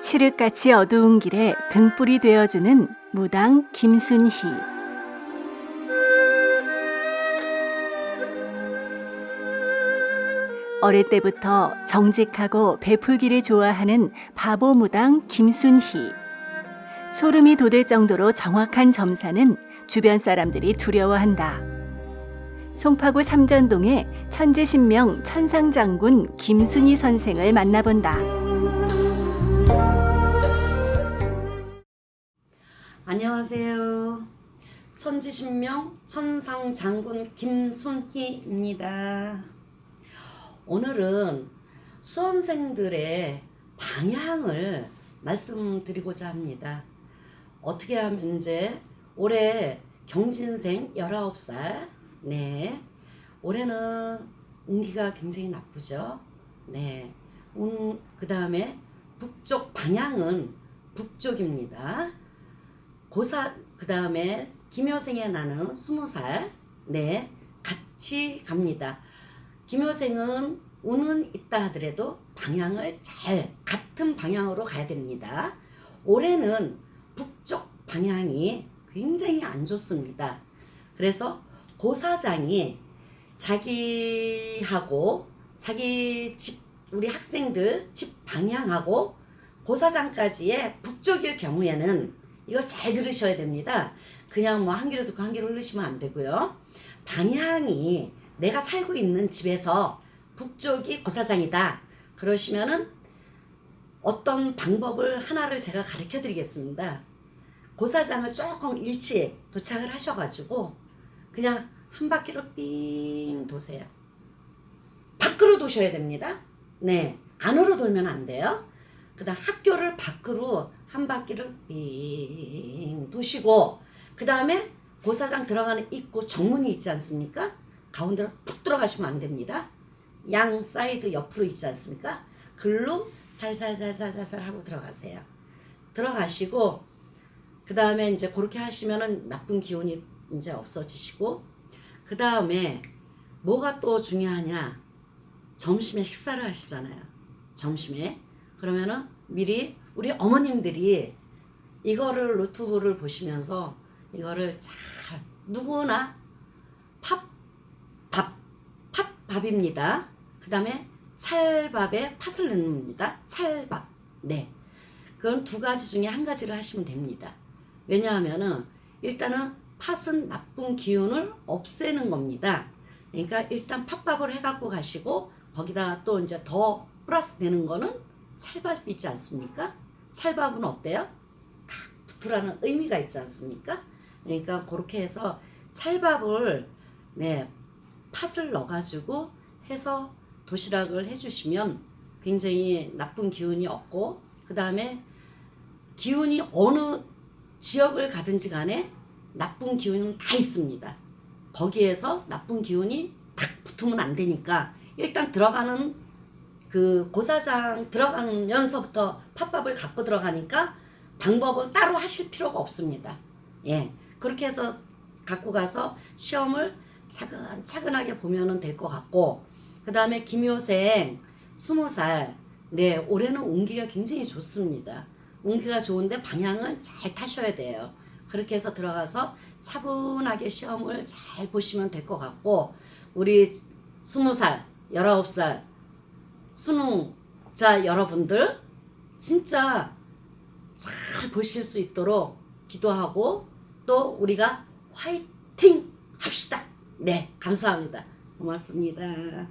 칠흑같이 어두운 길에 등불이 되어주는 무당 김순희. 어릴 때부터 정직하고 베풀기를 좋아하는 바보 무당 김순희. 소름이 돋을 정도로 정확한 점사는 주변 사람들이 두려워한다. 송파구 삼전동의 천지신명 천상장군 김순희 선생을 만나본다. 안녕하세요. 천지신명 천상장군 김순희입니다. 오늘은 수험생들의 방향을 말씀드리고자 합니다. 어떻게 하면 이제 올해 경진생 19살, 네. 올해는 운기가 굉장히 나쁘죠. 네. 운, 그 다음에 북쪽 방향은 북쪽입니다. 고사 그 다음에 김효생의 나는 스무 살네 같이 갑니다. 김효생은 운은 있다 하더라도 방향을 잘 같은 방향으로 가야 됩니다. 올해는 북쪽 방향이 굉장히 안 좋습니다. 그래서 고사장이 자기하고 자기 집 우리 학생들 집 방향하고 고사장까지의 북쪽일 경우에는 이거 잘 들으셔야 됩니다. 그냥 뭐 한 귀로 듣고 한 귀로 흘리시면 안 되고요. 방향이 내가 살고 있는 집에서 북쪽이 고사장이다. 그러시면은 어떤 방법을 하나를 제가 가르쳐 드리겠습니다. 고사장을 조금 일찍 도착을 하셔가지고 그냥 한 바퀴로 삥 도세요. 밖으로 도셔야 됩니다. 네. 안으로 돌면 안 돼요. 그 다음 학교를 밖으로 한 바퀴를 삥 도시고 그 다음에 고사장 들어가는 입구 정문이 있지 않습니까? 가운데로 푹 들어가시면 안 됩니다. 양 사이드 옆으로 있지 않습니까? 글로 살살살살살살 하고 들어가세요. 들어가시고 그 다음에 이제 그렇게 하시면은 나쁜 기운이 이제 없어지시고 그 다음에 뭐가 또 중요하냐? 점심에 식사를 하시잖아요. 점심에 그러면은 미리 우리 어머님들이 이거를 노트북을 보시면서 이거를 잘 누구나 팥, 밥, 팥밥입니다. 그 다음에 찰밥에 팥을 넣습니다. 찰밥. 네. 그건 두 가지 중에 한 가지를 하시면 됩니다. 왜냐하면은 일단은 팥은 나쁜 기운을 없애는 겁니다. 그러니까 일단 팥밥을 해갖고 가시고 거기다가 또 이제 더 플러스 되는 거는 찰밥 있지 않습니까? 찰밥은 어때요? 딱 붙으라는 의미가 있지 않습니까? 그러니까 그렇게 해서 찰밥을 네 팥을 넣어가지고 해서 도시락을 해주시면 굉장히 나쁜 기운이 없고 그 다음에 기운이 어느 지역을 가든지 간에 나쁜 기운은 다 있습니다. 거기에서 나쁜 기운이 탁 붙으면 안 되니까 일단 들어가는 그 고사장 들어가면서부터 팥밥을 갖고 들어가니까 방법을 따로 하실 필요가 없습니다. 예. 그렇게 해서 갖고 가서 시험을 차근차근하게 보면은 될 것 같고, 그 다음에 김효생, 스무 살, 네, 올해는 운기가 굉장히 좋습니다. 운기가 좋은데 방향은 잘 타셔야 돼요. 그렇게 해서 들어가서 차분하게 시험을 잘 보시면 될 것 같고, 우리 스무 살, 열아홉 살, 수능자 여러분들, 진짜 잘 보실 수 있도록 기도하고 또 우리가 화이팅 합시다. 네, 감사합니다. 고맙습니다.